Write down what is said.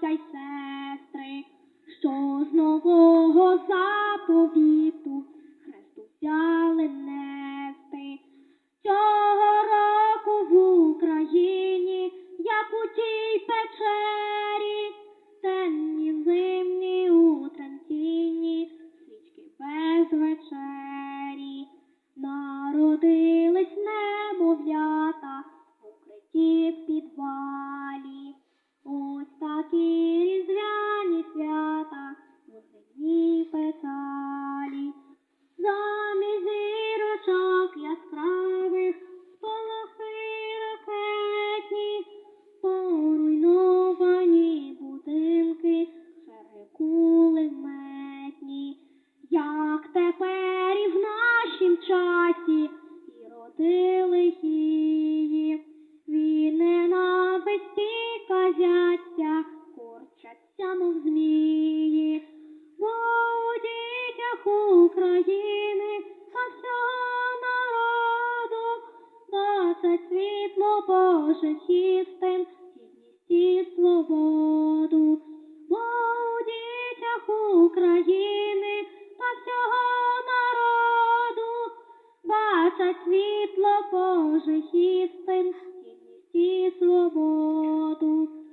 браття й сестри, що з нового заповіту Хресту взяли нести. Цього року в Україні, як у тій печері, темні зимні у тремтінні, свічки без вечері, народились печалі. Замість зірочок яскравих спалахи ракетні, поруйновані будинки, черги кулеметні. Як тепер і в нашім часі і родили її, від ненависті казяться, корчаться, мов змії. України, а вся народу бачить світло Боже чистим і свободу, бо у дітях України, та всього народу бачать світло Боже чистим і свободу.